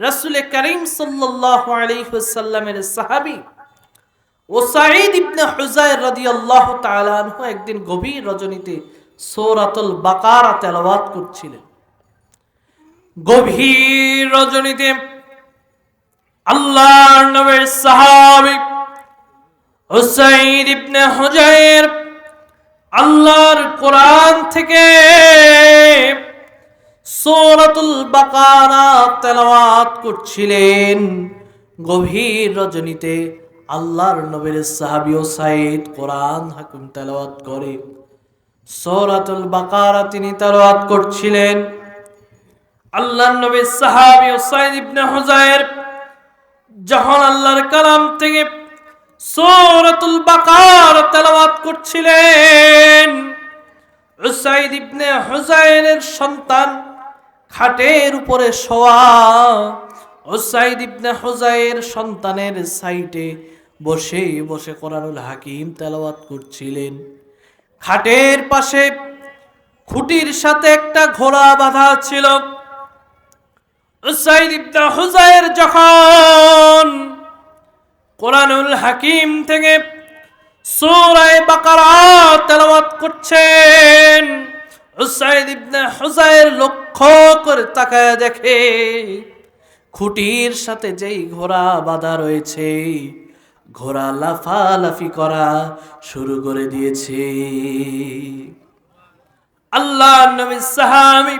রাসূল করিম ওয়াসাল্লামের সাহাবী ওসাইদ ইবনে হুজাইর রাদিয়াল্লাহু তাআলা আনহু একদিন গভীর রজনীতে সূরাতুল বাকারা তেলাওয়াত করছিলেন। গভীর রজনীতে আল্লাহর নবীর সাহাবী হুসাইন ইবনে আল্লাহর কোরআন থেকে সূরাতুল বাকারা তেলাওয়াত করছিলেন। গভীর রজনীতে আল্লাহর নবীর সাহাবী ও সাইদ কোরআন হাকিম তেলাওয়াত করে। সূরাতুল বাকারা তিনি তেলাওয়াত করছিলেন। আল্লাহর নবীর সাহাবী ও সাইদ ইবনে হুজাইর যখন আল্লাহর কালাম থেকে সূরাতুল বাকারা তেলাওয়াত করছিলেন, উসাইদ ইবনে হুজাইরের সন্তান খাটের উপরে শোয়া। উসাইদ ইবনে হুজাইর সন্তানের সাইটে বসে বসে কোরআনুল হাকিম তেলাওয়াত করছিলেন। খাটের পাশে খুঁটির সাথে একটা ঘোড়া বাঁধা ছিল। উসাইদ ইবনে হুজাইর যখন কোরআনুল হাকিম থেকে সূরায়ে বাকারা তেলাওয়াত করছেন উসাইদ ইবনে হুজাইর লক্ষ্য করে তাকায় দেখে খুঁটির সাথে যেই ঘোড়া বাঁধা রয়েছে, ঘোড়া লাফালাফি করা শুরু করে দিয়েছে। আল্লাহ নবী সাহাবী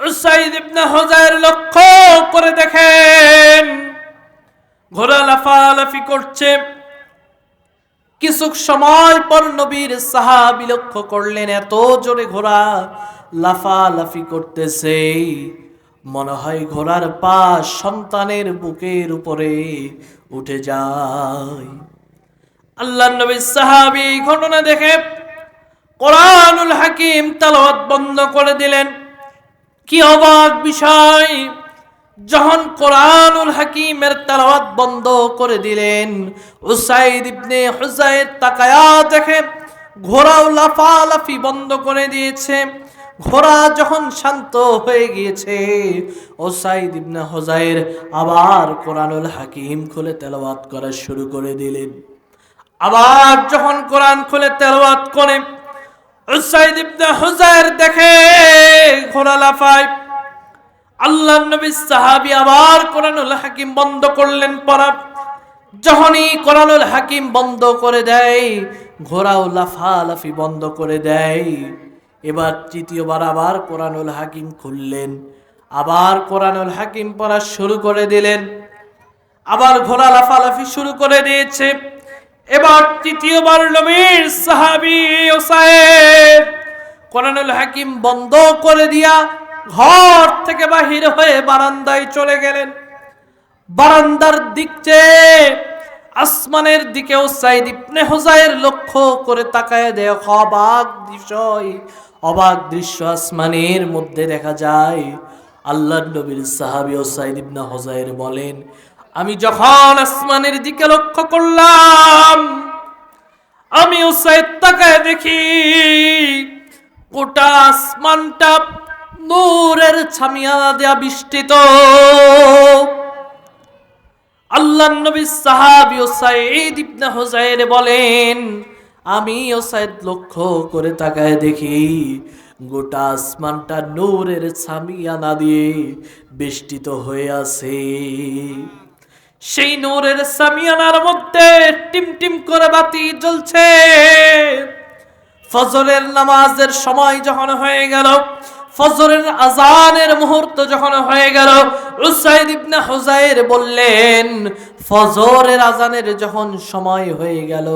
উসাইদ ইবনে হুজাইর লক্ষ্য করে দেখেন, ঘোড়া লাফালাফি করছে। কিছু সময় পর নবীর সাহাবি লক্ষ্য করলেন, এত জোরে ঘোড়া লাফালাফি করতেছে। মনে হয় ঘোড়ার পা সন্তানের বুকের উপরে উঠে যায়। আল্লাহ নবী সাহাবি ঘটনা দেখে কোরআনুল হাকিম তালাওয়াত বন্ধ করে দিলেন। কি অবাক বিষয়, যখন কোরআনুল হাকিমের তেলাওয়াত বন্ধ করে দিলেন, উসাইদ ইবনে হুজাইর তাকায়া দেখে ঘোড়াও লাফালাফি বন্ধ করে দিয়েছে। ঘোড়া যখন শান্ত হয়ে গিয়েছে, ওসাইদ ইবনে হুজাইর আবার কোরআনুল হাকিম খুলে তেলাওয়াত করা শুরু করে দিলেন। আবার যখন কোরআন খুলে তেলাওয়াত করে উসাইদ ইবনে হুজাইর দেখে ঘোড়া লাফায়। আল্লাহ নবী সাহাবী আবার কোরআনুল হাকিম বন্ধ করলেন পড়া। যখনই কোরআনুল হাকিম বন্ধ করে দেয়, ঘোড়াও লাফালাফি বন্ধ করে দেয়। এবার তৃতীয়বার আবার কোরআনুল হাকিম খুললেন। আবার কোরআনুল হাকিম পড়া শুরু করে দিলেন। আবার ঘোড়া লাফালাফি শুরু করে দিয়েছে। এবার তৃতীয়বার নবীর সাহাবী ওসায়েব কোরআনুল হাকিম বন্ধ করে দিয়া ঘর থেকে বাহির হয়ে বারান্দায় চলে গেলেন। বারান্দার দিক চেয়ে আসমানের দিকেও সাইদ ইবনে হুজাইর লক্ষ্য করে তাকায় দেয় অবাক বিষয়। অবাক দৃশ্য আসমানের মধ্যে দেখা যায়। আল্লাহ নবীর সাহাবী ও সাইদ ইবনে হুজাইর বলেন, আমি যখন আসমানের দিকে লক্ষ্য করলাম, আমি ও সাইদ তাকায় দেখি, গোটা আসমানটা নূরের ছামিয়ানা দেয়া বৃষ্টিত আল্লাহ নবী সাহাবি ও সাইদ ইবনে হুজাইর বলেন আমি সাইদ লক্ষ্য করে তাকায় দেখি গোটা আসমানটা নূরের ছামিয়ানা দিয়ে বেষ্টিত হয়ে আছে। সেই নূরের সামিয়ানার মধ্যে টিম টিম করে বাতি জ্বলছে। ফজরের নামাজের সময় যখন হয়ে গেল ফজরের আজানের মুহূর্ত যখন হয়ে গেল, উসাইদ ইবনে হুজাইর বললেন, ফজরের আজানের যখন সময় হয়ে গেল,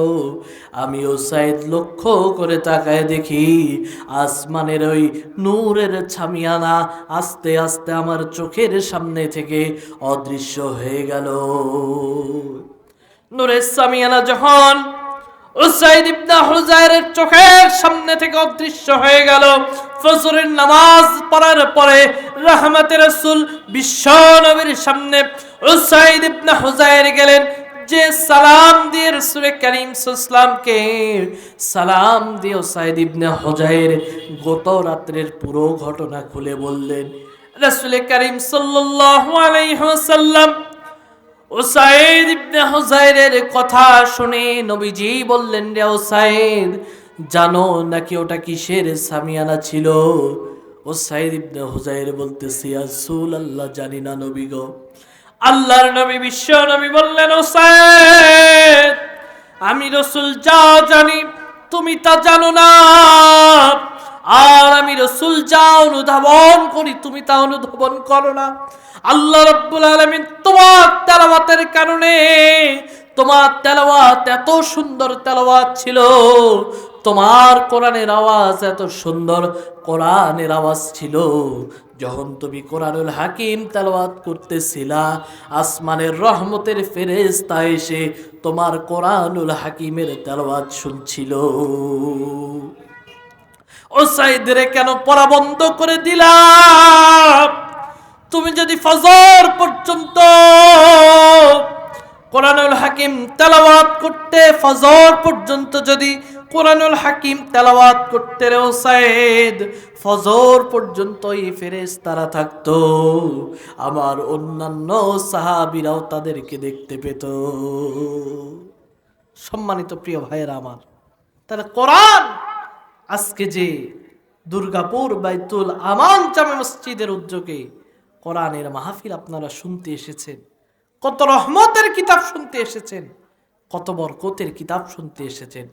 আমি উসাইদ লক্ষ্য করে তাকায় দেখি, আসমানের ওই নূরের ছামিয়ানা আস্তে আস্তে আমার চোখের সামনে থেকে অদৃশ্য হয়ে গেল। নূরের সামিয়ানা যখন উসাইদ ইবনে হুজাইরের চোখের সামনে থেকে অদৃশ্য হয়ে গেল। ফজরের নামাজ পড়ার পরে রাহমাতের রাসূল বিশ্ব নবীর সামনে উসাইদ ইবনে হুজাইর গেলেন। যে সালাম দিয়ে রসুল করিম সাল্লামকে সালাম দিয়ে উসাইদ ইবনে হুজাইর গত রাত্রের পুরো ঘটনা খুলে বললেন। রাসূল করিম সাল্লাল্লাহু আলাইহি ওয়াসাল্লাম উসাইদ ইবনে হুজাইরের কথা শুনে নবীজি বললেন, রে উসাইদ জানো নাকি ওটা কিসের সামিয়ানা ছিল? উসাইদ ইবনে হুজাইর বলতেছি রাসূল আল্লাহ জানি না নবী গো। আল্লাহর নবী, বিশ্ব নবী বললেন উসাইদ আমি রসুল, যা জানি, তুমি তা জানো না। আর আমি রসুল, যা অনুধাবন করি, তুমি তা অনুধাবন করো না। আল্লাহ রব্বুল আলমিন তোমার তেলাওয়াতের কারণে তোমার তেলাওয়াত এত সুন্দর তেলাওয়াত ছিল। তোমার কোরআনের আওয়াজ এত সুন্দর, কোরআনের আওয়াজ ছিল। যখন তুমি কোরআনুল হাকিম তেলাওয়াত করতেছিলা, আসমানের রহমতের ফেরেস্তা এসে তোমার কোরআনুল হাকিমের তেলাওয়াত শুনছিল। ও সাইদরে কেন পড়া বন্ধ করে দিলাম? তুমি যদি ফজর পর্যন্ত কোরআনুল হাকিম তেলাওয়াত করতে, ফজর পর্যন্ত যদি কোরআনুল হাকিম তেলাওয়াত করতে রে সাইদ ফজর পর্যন্ত এই ফেরেস তারা থাকতো। আমার অন্যান্য সাহাবিরাও তাদেরকে দেখতে পেত। সম্মানিত প্রিয় ভাইয়েরা আমার, তাহলে কোরআন আজকে যে দুর্গাপুর বাইতুল আমান জামে মসজিদের উদ্যোগে কোরআনের মাহফিল আপনারা শুনতে এসেছেন। কত রহমতের কিতাব শুনতে এসেছেন। কত বরকতের কিতাব শুনতে এসেছেন।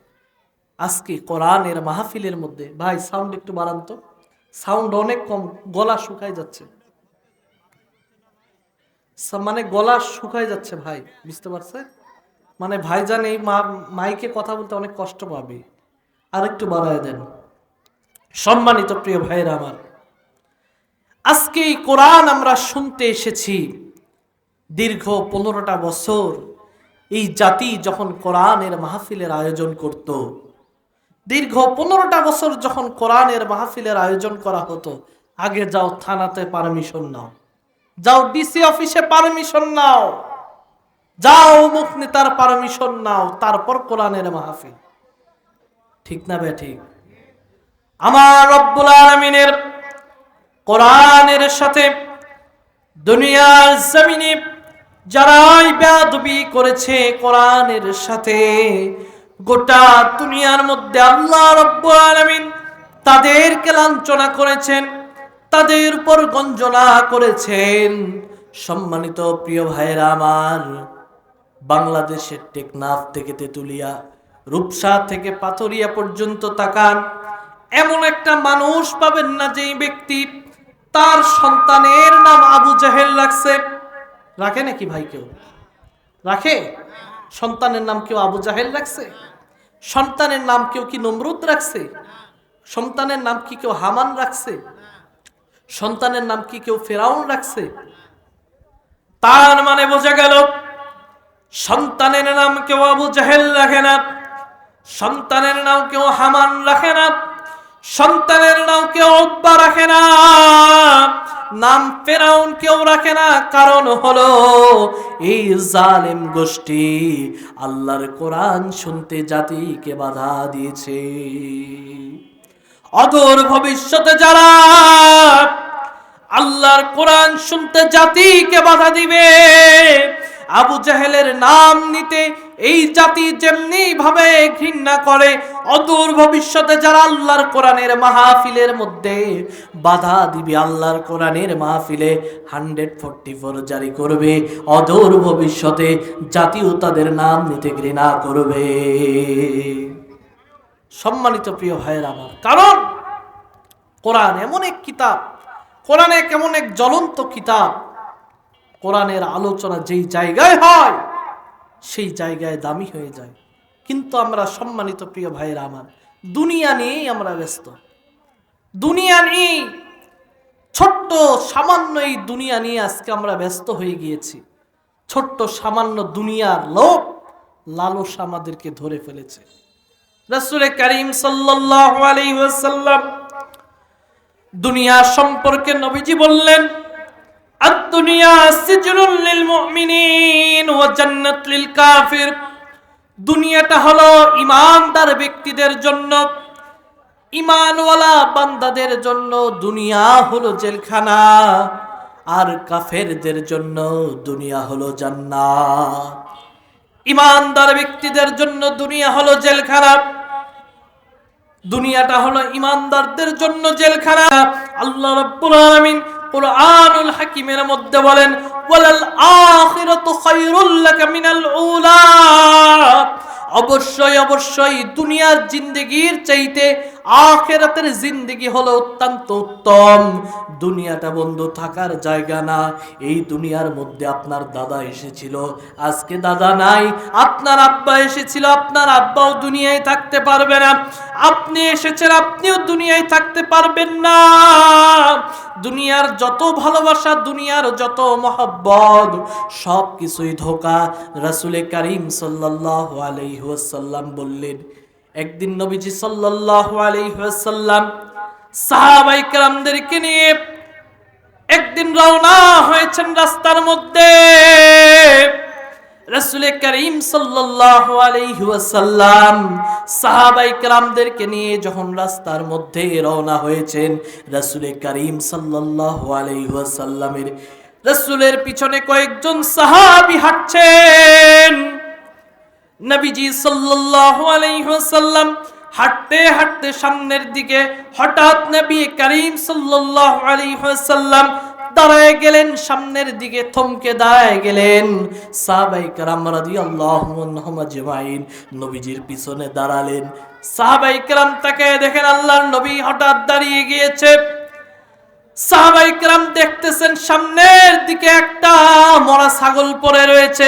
আজকে কোরআনের মাহফিলের মধ্যে, ভাই সাউন্ড একটু বাড়ান তো। সাউন্ড অনেক কম, গলা শুকায় যাচ্ছে। মানে গলা শুকায় যাচ্ছে, ভাই, বুঝতে পারছেন? মানে ভাইজান এই মা- মাইকে কথা বলতে অনেক কষ্ট পাবে। আর একটু বাড়ায় দেন। সম্মানিত প্রিয় ভাইয়েরা আমার আজকে এই কোরআন আমরা শুনতে এসেছি। দীর্ঘ পনেরোটা বছর এই জাতি যখন কোরআনের মাহফিলের আয়োজন করত, দীর্ঘ পনেরোটা বছর যখন কোরআনের মাহফিলের আয়োজন করা হতো, আগে যাও থানাতে পারমিশন নাও, যাও ডিসি অফিসে পারমিশন নাও, যাও মুখ নেতার পারমিশন নাও, তারপর কোরআনের মাহফিল। ঠিক না বে ঠিক? আমার রব্বুল আলমিনের কোরআনের সাথে দুনিয়ার জমিনে যারাই বেয়াদবি করেছে কোরআনের সাথে, গোটা দুনিয়ার মধ্যে আল্লাহ রব্বুল আলামিন তাদেরকে লাঞ্ছনা করেছেন, তাদের উপর গঞ্জনা করেছেন। সম্মানিত প্রিয় ভাইয়েরা আমার, বাংলাদেশের টেকনাফ থেকে তেতুলিয়া, রূপসা থেকে পাথরিয়া পর্যন্ত তাকান, এমন একটা মানুষ পাবেন না যেই ব্যক্তি তার সন্তানের নাম আবু জাহেল রাখছে। রাখে নাকি ভাই কেউ? রাখে? সন্তানের নাম কেউ আবু জাহেল রাখছে? সন্তানের নাম কেউ কি নমরুদ রাখছে? সন্তানের নাম কি কেউ হামান রাখছে? সন্তানের নাম কি কেউ ফেরাউন রাখছে? তার মানে বোঝা গেল, সন্তানের নাম কেউ আবু জাহেল রাখে না, সন্তানের নাম কেউ হামান রাখে না। সন্তানের নাম কেউ অব্বা রাখে না, নাম ফেরাউন কেউ রাখে না, কারণ হলো এই জালেম গোষ্ঠী আল্লাহর কোরআন শুনতে জাতিকে বাধা দিয়েছে। অদূর ভবিষ্যতে যারা আল্লাহর কোরআন শুনতে জাতিকে বাধা দিবে, আবু জাহেলের নাম নিতে এই জাতি যেমনি ভাবে ঘৃণা করে, অদূর ভবিষ্যতে যারা আল্লাহর কোরআনের মাহফিলের মধ্যে বাধা দিবে, আল্লাহর কোরআনের মাহফিলে হান্ড্রেড ফোরটি ফোর জারি করবে, অদূর ভবিষ্যতে জাতিও তাদের নাম নিতে ঘৃণা করবে। সম্মানিত প্রিয় ভাইয়ের আমার, কারণ কোরআন এমন এক কিতাব, কোরআন এক এমন এক জ্বলন্ত কিতাব, কোরআনের আলোচনা যেই জায়গায় হয় সেই জায়গায় দামি হয়ে যায়। কিন্তু আমরা সম্মানিত প্রিয় ভাইয়েরা আমার, দুনিয়া নিয়েই আমরা ব্যস্ত। দুনিয়া নিয়ে ছোট্ট সামান্য এই দুনিয়া নিয়ে আজকে আমরা ব্যস্ত হয়ে গিয়েছি। ছোট্ট সামান্য দুনিয়ার লোভ, লালস আমাদেরকে ধরে ফেলেছে। রসুল করিম সাল্লাল্লাহু আলাইহি ওয়াসাল্লাম দুনিয়া সম্পর্কে নবীজি বললেন আদ-দুনিয়া সিজনুল লিল মুমিনিন ওয়া জান্নাত লিল দুনিয়াটা হলো ইমানদার ব্যক্তিদের জন্য, ইমানওয়ালা বান্দাদের জন্য দুনিয়া হলো জেলখানা, আর কাফেরদের জন্য দুনিয়া হলো জান্নাত। ইমানদার ব্যক্তিদের জন্য দুনিয়া হলো জেলখানা, দুনিয়াটা হলো ইমানদারদের জন্য জেলখানা। আল্লাহ রাব্বুল আলামিন কুরআনুল হাকিমের মধ্যে বলেন, ওয়ালাল আখিরাতু খায়রুল লাকা মিনাল উলা। অবশ্যই অবশ্যই দুনিয়ার জিন্দেগির চাইতে আখেরাতের জিন্দেগি হলো অত্যন্ত উত্তম। দুনিয়াটা বন্ধু, থাকার জায়গা না। এই দুনিয়ার মধ্যে আপনার দাদা এসেছিল। আজকে দাদা নাই, আপনার আব্বা এসেছিল। আপনার আব্বাও দুনিয়ায় থাকতে পারবে না। আপনি এসেছেন, আপনিও দুনিয়ায় থাকতে পারবেন না। দুনিয়ার যত ভালোবাসা, দুনিয়ার যত মহব্বত সব কিছুই ধোকা। রাসুলে করিম সাল্লাল্লাহু আলাইহি ওয়াসাল্লাম বললেন একদিন নবীজি সাল্লাল্লাহু আলাইহি ওয়াসাল্লাম সাহাবাই کرامদেরকে নিয়ে একদিন রওনা হয়েছেন রাস্তার মধ্যে। রাসূল করিম সাল্লাল্লাহু আলাইহি ওয়াসাল্লাম সাহাবাই کرامদেরকে নিয়ে যখন রাস্তার মধ্যে রওনা হয়েছেন, রাসূল করিম সাল্লাল্লাহু আলাইহি ওয়াসাল্লামের, রাসূলের পিছনে কয়েকজন সাহাবী হাঁটছেন। নবীজি সাল্লাল্লাহু আলাইহি ওয়াসাল্লাম হাঁটতে হাঁটতে সামনের দিকে হঠাৎ নবী করিম সাল্লাল্লাহু আলাইহি দাঁড়ায় গেলেন, সামনের দিকে থমকে দাঁড়ায় গেলেন। সাহাবাই কারাম রাদিয়াল্লাহু আনহুম আজমাইন। নবীজির পিছনে দাঁড়ালেন। সাহাবাই কারাম তাকে দেখেন, আল্লাহর নবী হঠাৎ দাঁড়িয়ে গিয়েছে। সাহাবাইকারাম দেখতেছেন, সামনের দিকে একটা মরা ছাগল পড়ে রয়েছে।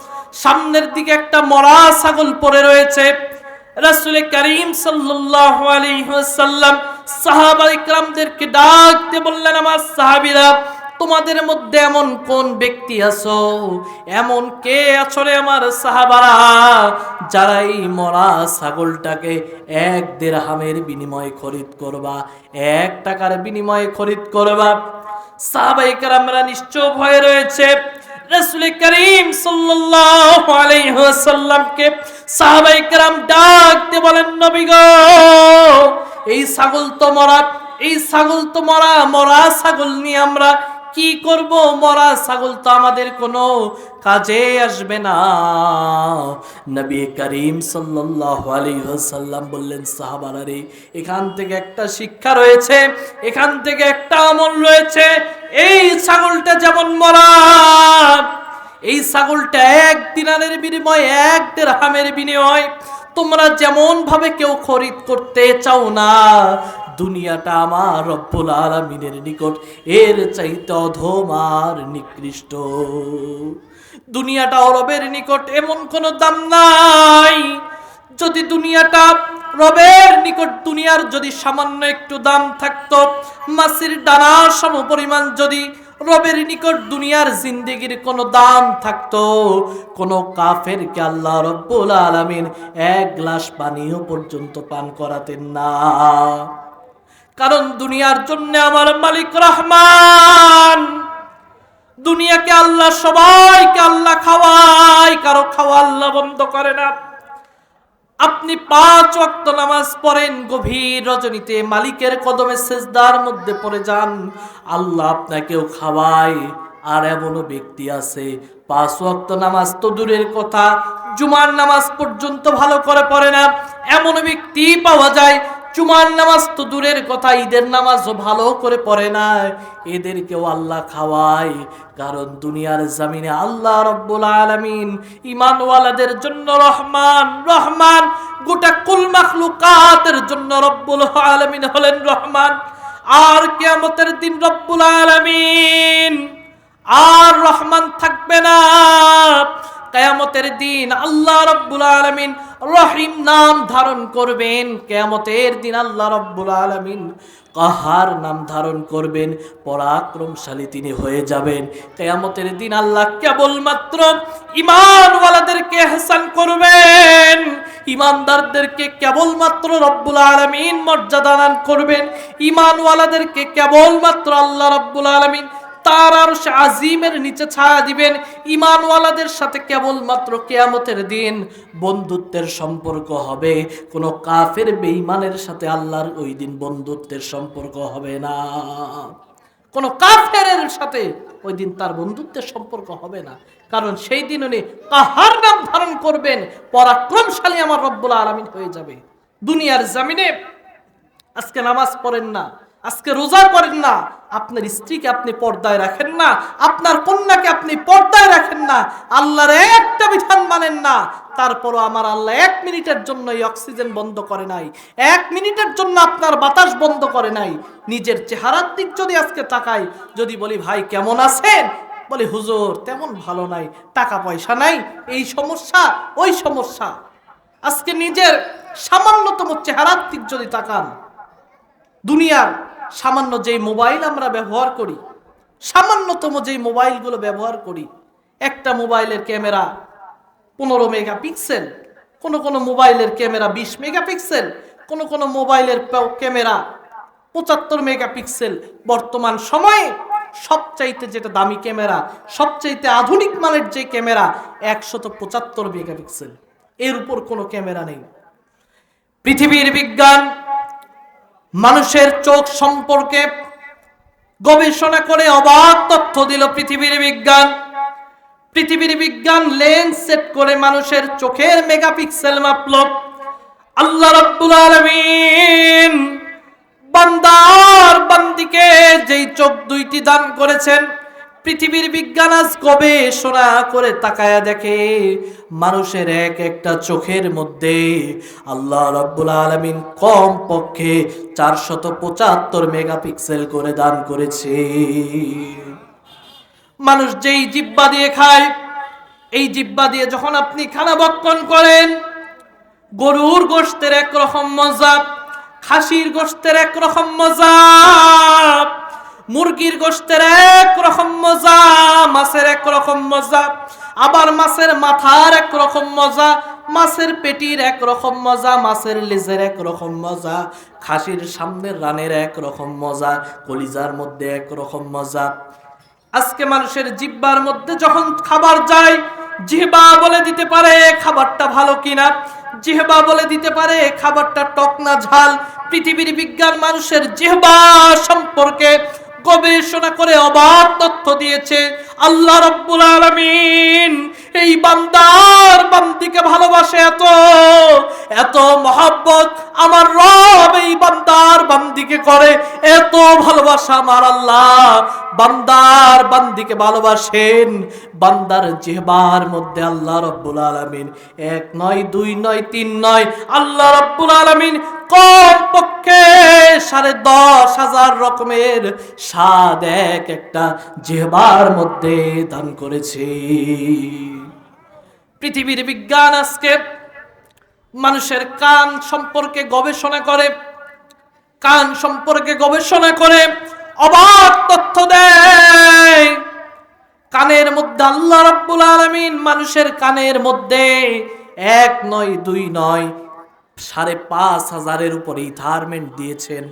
সামনের দিকে একটা মরা ছাগল পড়ে রয়েছে। রাসুল করিম সাল্লাম সাহাবা ইকরামদেরকে ডাকতে বললেন, আমার সাহাবিরা, তোমাদের মধ্যে এমন কোন ব্যক্তি আছো? এমন কে আছো রে আমার সাহাবারা, যারা এই মরা ছাগলটাকে এক দেড়হামের বিনিময়ে খরিদ করবা, এক টাকার বিনিময়ে খরিদ করবা? সাহাবাইকার আমরা নিশ্চয় ভয়ে রয়েছে। রসুল করিম সাল্লাসাল্লামকে সাহাবাই কালাম ডাকতে বলেন, নবী গো, এই ছাগল তো মরা, এই ছাগল তো মরা মরা ছাগল নিয়ে আমরা কি করব? মরা ছাগল তো আমাদের কোনো কাজে আসবে না। নবী করিম সাল্লাল্লাহু বললেন, সাহাবারা এখান থেকে একটা শিক্ষা রয়েছে, এখান থেকে একটা আমল রয়েছে। এই ছাগলটা যেমন মরা, এই ছাগলটা এক দিনারের বিনিময়ে, এক দেড়হামের বিনিময় তোমরা যেমন ভাবে কেউ খরিদ করতে চাও না দুনিয়াটা আমার রব্বুল আলামিনের নিকট, এর চাইতে অধম আর নিকৃষ্ট। দুনিয়াটা রবের নিকট এমন কোনো দাম নাই, যদি দুনিয়াটা রবের নিকট, দুনিয়ার যদি সামান্য একটু দাম থাকতো, মাসির ডানার সম পরিমাণ যদি রবের নিকট, দুনিয়ার জিন্দেগির কোনো দাম থাকতো, কোনো কাফেরকে আল্লাহ রব্বুল আলামিন এক গ্লাস পানিও পর্যন্ত পান করাতেন না। কারণ দুনিয়ার জন্য আমার মালিক রহমান। দুনিয়াকে আল্লাহ সবাইকে আল্লাহ খাওয়ায়, কারও খাওয়া আল্লাহ বন্ধ করে না। আপনি পাঁচ ওয়াক্ত নামাজ পড়েন, গভীর রজনীতে মালিকের কদমে সেজদার মধ্যে পড়ে যান। আল্লাহ আপনাকেও খাওয়ায়। আর এমনও ব্যক্তি আছে, পাঁচ ওয়াক্ত নামাজ তো দূরের কথা, জুমার নামাজ পর্যন্ত ভালো করে পড়ে না। এমন ব্যক্তি পাওয়া যায় জুমার নামাজ তো দূরের কথা, ঈদের নামাজও ভালো করে পড়ে না। এদেরকেও আল্লাহ খাওয়ায়, কারণ দুনিয়ার জামিনে আল্লাহ রব্বুল আলামিন ইমানওয়ালাদের জন্য রহমান রহমান। গোটা কুল মাখলুকাতের জন্য রব্বুল আলমিন হলেন রহমান। আর কিয়ামতের দিন রব্বুল আলামিন, আর রহমান থাকবে না। কায়ামতের দিন আল্লাহ রব্বুল আলমিন রহিম নাম ধারণ করবেন। কেয়ামতের দিন আল্লাহ রব্বুল আলামিন কাহার নাম ধারণ করবেন? পরাক্রমশালী তিনি হয়ে যাবেন। কেয়ামতের দিন আল্লাহ কেবলমাত্র ইমানওয়ালাদেরকে হেসান করবেন। ইমানদারদেরকে কেবলমাত্র রব্বুল আলমিন মর্যাদা দান করবেন। ইমানওয়ালাদেরকে কেবলমাত্র আল্লাহ রব্বুল আলামিন তার আর সে আজিমের নিচে ছায়া দিবেন। ইমানওয়ালাদের সাথে কেবলমাত্র কেয়ামতের দিন বন্ধুত্বের সম্পর্ক হবে। কোনো কাফের বেঈমানের সাথে আল্লাহর ওই দিন বন্ধুত্বের সম্পর্ক হবে না। কোনো কাফের সাথে ওই দিন তার বন্ধুত্বের সম্পর্ক হবে না। কারণ সেই দিন উনি কাহার নাম ধারণ করবেন, পরাক্রমশালী আমার রব্বুল আলমিন হয়ে যাবে। দুনিয়ার জামিনে আজকে নামাজ পড়েন না। আজকে রোজা করেন না, আপনার স্ত্রীকে আপনি পর্দায় রাখেন না, আপনার কন্যাকে আপনি পর্দায় রাখেন না, আল্লাহর একটা বিধান মানেন না, তারপরও আমার আল্লাহ এক মিনিটের জন্য এই অক্সিজেন বন্ধ করে নাই, এক মিনিটের জন্য আপনার বাতাস বন্ধ করে নাই, নিজের চেহারার দিক যদি আজকে তাকাই, যদি বলি, ভাই, কেমন আছেন? বলি, হুজুর, তেমন ভালো নাই টাকা পয়সা নাই, এই সমস্যা, ওই সমস্যা। আজকে নিজের সামান্যতম চেহারার দিক যদি তাকান, দুনিয়ার সামান্য যেই মোবাইল আমরা ব্যবহার করি, সামান্যতম যেই মোবাইলগুলো ব্যবহার করি, একটা মোবাইলের ক্যামেরা পনেরো মেগাপিক্সেল, কোনো কোনো মোবাইলের ক্যামেরা বিশ মেগাপিক্সেল, কোনো কোনো মোবাইলের ক্যামেরা পঁচাত্তর মেগাপিক্সেল। বর্তমান সময়ে সবচাইতে যেটা দামি ক্যামেরা, সবচাইতে আধুনিক মানের যে ক্যামেরা, একশত পঁচাত্তর মেগাপিক্সেল। এর উপর কোনো ক্যামেরা নেই। পৃথিবীর বিজ্ঞান মানুষের চোখ সম্পর্কে গবেষণা করে অবাক তথ্য দিল পৃথিবীর বিজ্ঞান। পৃথিবীর বিজ্ঞান লেন্স সেট করে মানুষের চোখের মেগাপিক্সেল মাপল। আল্লাহ রাব্বুল আলামিন বান্দার বান্দিকে যেই চোখ দুইটি দান করেছেন পৃথিবীর বিজ্ঞান আজ গবেষণা করে তাকায়া দেখে মানুষের এক একটা চোখের মধ্যে আল্লাহ রাব্বুল আলামিন কম পক্ষে চারশত পঁচাত্তর মেগাপিক্সেল করে দান করেছে। মানুষ যেই জিব্বা দিয়ে খায়, এই জিব্বা দিয়ে যখন আপনি খানা বক্ষণ করেন, গরুর গোশতের একরকম মজা খাসির গোশতের একরকম মজা মুরগির গোশতের একরকম মজা, মাছের একরকম মজা, আবার মাছের মাথার একরকম মজা, মাছের পেটির একরকম মজা, মাছের লেজের একরকম মজা, খাসির সামনের রানের একরকম মজা, কলিজার মধ্যে একরকম মজা। আজকে মানুষের জিব্বার মধ্যে যখন খাবার যায়, জিহবা বলে দিতে পারে খাবারটা ভালো কিনা, জিহবা বলে দিতে পারে খাবারটা টক না ঝাল, পৃথিবীর বিজ্ঞান মানুষের জিহবা সম্পর্কে গবেষণা করে অবাধ তথ্য দিয়েছে। আল্লাহ রব্বুল আলামিন, এই বান্দার বান্দিকে ভালোবাসে এত এত মহাব্বত আমার রব এই বান্দার বান্দিকে করে, এত ভালোবাসা আমার আল্লাহ। বান্দার বান্দিকে ভালোবাসেন, বান্দার জেহবার মধ্যে আল্লাহ রব্বুল আলামিন, এক নয়, দুই নয়, তিন নয়, আল্লাহ রব্বুল আলামিন কম পক্ষে সাড়ে দশ হাজার রকমের স্বাদ এক একটা জেহবার মধ্যে দান করেছে। পৃথিবীর বিজ্ঞান আজকে মানুষের কান সম্পর্কে গবেষণা করে, কান সম্পর্কে গবেষণা করে, অবাক তথ্য দেয়। কানের মধ্যে আল্লাহ রাব্বুল আলামিন, মানুষের কানের মধ্যে এক নয়, দুই নয়, সাড়ে পাঁচ হাজারের উপরে ইথারমেন্ট দিয়েছেন।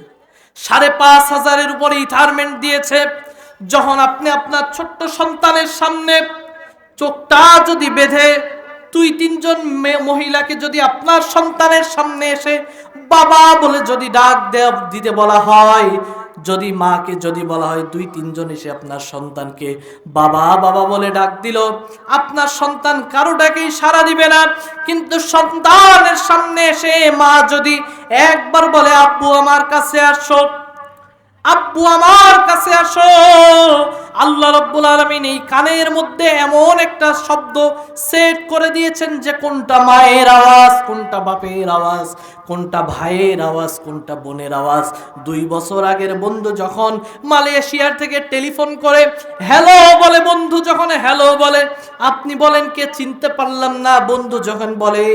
সাড়ে পাঁচ হাজারের উপরে ইথারমেন্ট দিয়েছে। যখন আপনি আপনার ছোট্ট সন্তানের সামনে চোখটা যদি বেঁধে দুই, তিনজন মহিলাকে যদি আপনার সন্তানের সামনে এসে বাবা বলে যদি ডাক দিতে বলা হয়, যদি মাকে যদি বলা হয়, দুই, তিনজন এসে আপনার সন্তানকে বাবা বাবা বলে ডাক দিল। আপনার সন্তান কারও ডাকেই সাড়া দিবে না, কিন্তু সন্তানের সামনে এসে মা যদি একবার বলে, আব্বু, আমার কাছে আসো। আব্বু আমার কাছে আসো। আল্লাহ রব্বুল আলমিন এই কানের মধ্যে এমন একটা শব্দ সেট করে দিয়েছেন যে কোনটা মায়ের আওয়াজ, কোনটা বাপের আওয়াজ, কোনটা ভাইয়ের আওয়াজ, কোনটা বোনের আওয়াজ। দুই বছর আগের বন্ধু যখন মালয়েশিয়ার থেকে টেলিফোন করে, হ্যালো বলে, বন্ধু যখন হ্যালো বলে, আপনি বলেন, কে চিনতে পারলাম না? বন্ধু যখন বলে,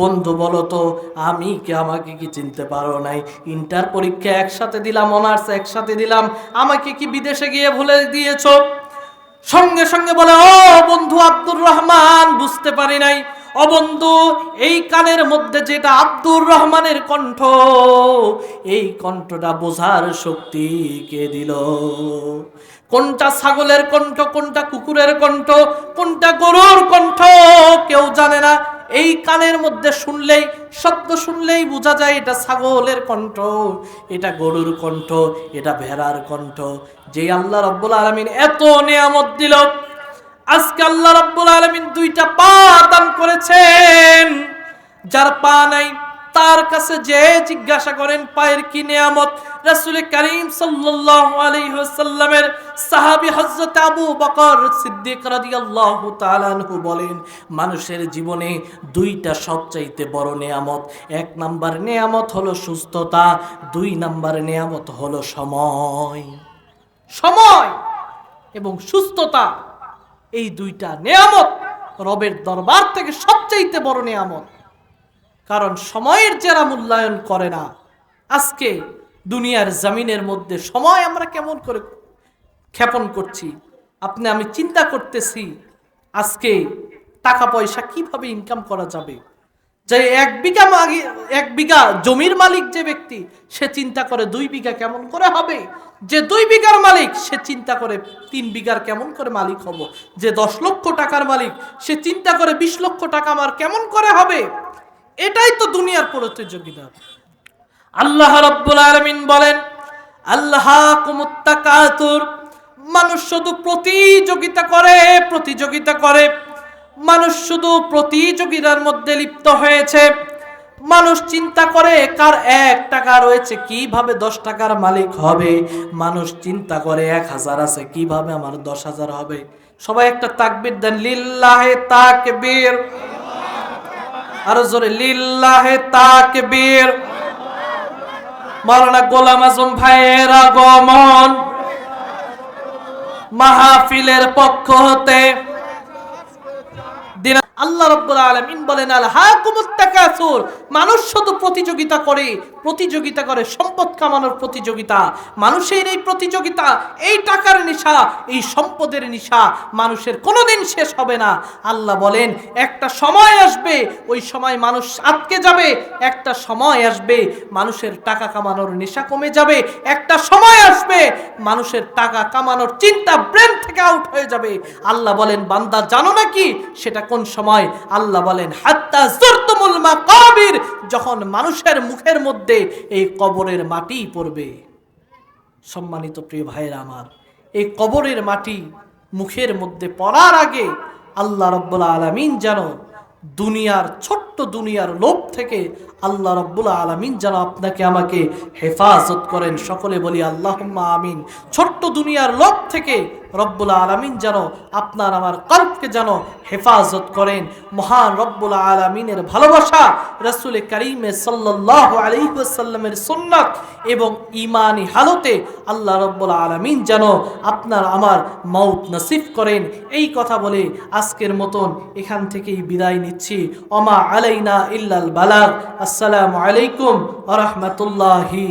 বন্ধু বলো তো, আমি কে আমাকে কি চিনতে পারো নাই? ইন্টার পরীক্ষা একসাথে দিলাম, অনার্স একসাথে দিলাম, আমাকে কি বিদেশে গিয়ে ভুলে দিয়েছ। সঙ্গে সঙ্গে বলে, ও বন্ধু আব্দুর রহমান, বুঝতে পারি নাই। অবন্ধু এই কানের মধ্যে যেটা আব্দুর রহমানের কণ্ঠ, এই কণ্ঠটা বোঝার শক্তি কে দিল? কোনটা ছাগলের কণ্ঠ, কোনটা কুকুরের কণ্ঠ, কোনটা গরুর কণ্ঠ, কেউ জানে না। এই কানের মধ্যে শুনলেই, শব্দ শুনলেই বোঝা যায় এটা ছাগলের কণ্ঠ। এটা গরুর কণ্ঠ, এটা ভেড়ার কণ্ঠ। যে আল্লাহ রব্বুল আলমিন এত নিয়ামত দিল, আজকে আল্লাহ রব্বুল আলমিন দুইটা পা দান করেছেন। যার পা নাই তার কাছে যে জিজ্ঞাসা করেন, পায়ের কি নিয়ামত? রাসূল করিম ওয়াসাল্লামের সাহাবী হযরত আবু বকর সিদ্দিক বলেন, মানুষের জীবনে দুইটা সবচাইতে বড় নিয়ামত। এক নাম্বার নিয়ামত হলো সুস্থতা, দুই নাম্বার নিয়ামত হলো সময়। সময় এবং সুস্থতা, এই দুইটা নিয়ামত রবের দরবার থেকে সবচাইতে বড় নিয়ামত। কারণ সময়ের যারা মূল্যায়ন করে না, আজকে দুনিয়ার জমিনের মধ্যে সময় আমরা কেমন করে ক্ষেপণ করছি, আপনি আমি চিন্তা করতেছি, আজকে টাকা পয়সা কীভাবে ইনকাম করা যাবে? যে এক বিঘা এক বিঘা জমির মালিক যে ব্যক্তি, সে চিন্তা করে দুই বিঘা কেমন করে হবে? যে দুই বিঘার মালিক, সে চিন্তা করে তিন বিঘার কেমন করে মালিক হব? যে দশ লক্ষ টাকার মালিক, সে চিন্তা করে বিশ লক্ষ টাকা আমার কেমন করে হবে? এটাই তো দুনিয়ার প্রতিযোগিতা। আল্লাহ রব্বুল আলমিন বলেন আল্লাহ কুমুত্তাকাতুর মানুষ শুধু প্রতিযোগিতা করে প্রতিযোগিতা করে। মানুষ শুধু প্রতিযোগিতার মধ্যে লিপ্ত হয়েছে। মানুষ চিন্তা করে, কার এক টাকা রয়েছে, কীভাবে দশ টাকার মালিক হবে? মানুষ চিন্তা করে, এক হাজার আছে, কীভাবে আমার দশ হাজার হবে? সবাই একটা তাকবির দেন, লিল্লাহে তাকবীর। আরও জোরে লিল্লাহে তাকবীর। মাওলানা গোলাম আজম ভাইয়ের আগমন। মাহফিলের পক্ষ হতে আল্লাহ রব্বুল আলামিন বলেন, আল হাকুমুত তাকাসুর। মানুষ শুধু প্রতিযোগিতা করে প্রতিযোগিতা করে, সম্পদ কামানোর প্রতিযোগিতা। মানুষের এই প্রতিযোগিতা, এই টাকার নেশা, এই সম্পদের নেশা মানুষের কোনোদিন শেষ হবে না। আল্লাহ বলেন, একটা সময় আসবে, ওই সময় মানুষ আটকে যাবে, একটা সময় আসবে, মানুষের টাকা কামানোর নেশা কমে যাবে, একটা সময় আসবে, মানুষের টাকা কামানোর চিন্তা ব্রেন থেকে আউট হয়ে যাবে। আল্লাহ বলেন, বান্দা জানো নাকি সেটা কোন সময় আল্লাহ বলেন, হাত্তা যখন মানুষের মুখের মধ্যে এই কবরের মাটি পড়বে। সম্মানিত প্রিয় ভাইয়েরা আমার, এই কবরের মাটি মুখের মধ্যে পড়ার আগে আল্লাহ রব্বুল আলমিন যেন দুনিয়ার ছোট্ট দুনিয়ার লোভ থেকে আল্লাহ রব্বুল আলমিন যেন আপনাকে আমাকে হেফাজত করেন। সকলে বলি আল্লাহ আমিন। ছোট্ট দুনিয়ার লোভ থেকে রব্বুল আলমিন যেন আপনার আমার কল্পকে যেন হেফাজত করেন। মহান রব্বুল আলমিনের ভালোবাসা রসুল করিমে সাল্লাহ আলহিসাল্লামের সুন্নাত এবং ইমানি হালতে আল্লাহ রব্বুল আলমিন যেন আপনার আমার মৌত নসিফ করেন। এই কথা বলে আজকের মতন এখান থেকেই বিদায় নিচ্ছি। অমা আলাইনা ইল্লাল বালাগ। আসসালামু আলাইকুম আ রহমতুল্লাহি